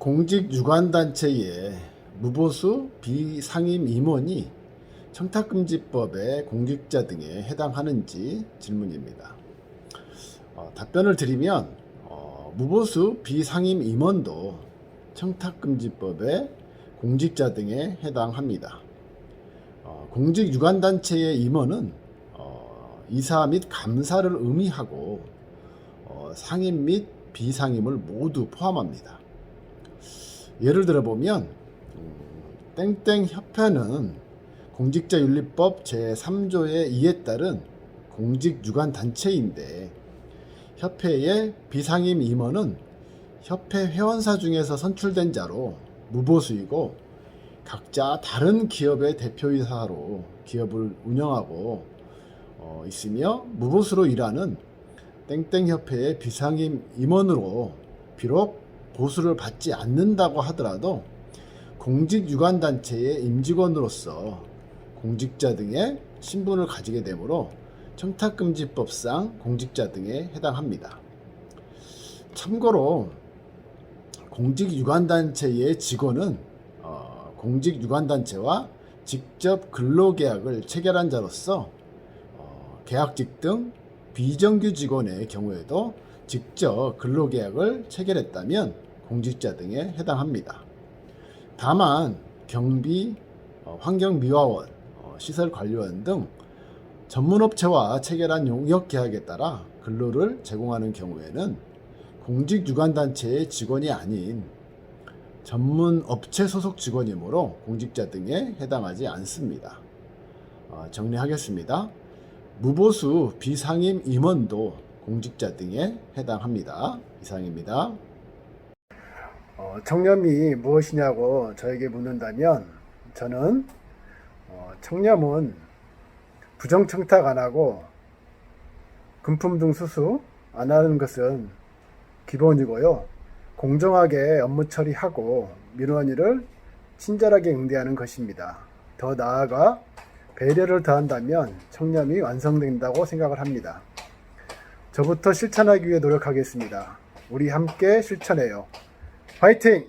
공직 유관단체의 무보수 비상임 임원이 청탁금지법의 공직자 등에 해당하는지 질문입니다. 어, 답변을 드리면 어, 무보수 비상임 임원도 청탁금지법의 공직자 등에 해당합니다. 어, 공직 유관단체의 임원은 어, 이사 및 감사를 의미하고 어, 상임 및 비상임을 모두 포함합니다. 예를 들어 보면 음, 땡땡 협회는 공직자윤리법 제3조의 2에 따른 공직유관 단체인데 협회의 비상임 임원은 협회 회원사 중에서 선출된 자로 무보수이고 각자 다른 기업의 대표이사로 기업을 운영하고 어, 있으며 무보수로 일하는 땡땡협회의 비상임 임원으로 비록 보수를 받지 않는다고 하더라도 공직 유관 단체의 임직원으로서 공직자 등의 신분을 가지게 되므로 청탁금지법상 공직자 등에 해당합니다. 참고로 공직 유관 단체의 직원은 어, 공직 유관 단체와 직접 근로계약을 체결한 자로서 어, 계약직 등 비정규 직원의 경우에도 직접 근로계약을 체결했다면 공직자 등에 해당합니다. 다만 경비, 어, 환경미화원, 어, 시설관리원 등 전문업체와 체결한 용역계약에 따라 근로를 제공하는 경우에는 공직유관단체의 직원이 아닌 전문업체 소속 직원이므로 공직자 등에 해당하지 않습니다. 어, 정리하겠습니다. 무보수 비상임 임원도 공직자 등에 해당합니다. 이상입니다. 어, 청렴이 무엇이냐고 저에게 묻는다면 저는 어, 청렴은 부정청탁 안 하고 금품 등 수수 안 하는 것은 기본이고요. 공정하게 업무 처리하고 민원인을 친절하게 응대하는 것입니다. 더 나아가 배려를 더한다면 청렴이 완성된다고 생각을 합니다. 저부터 실천하기 위해 노력하겠습니다. 우리 함께 실천해요. 화이팅!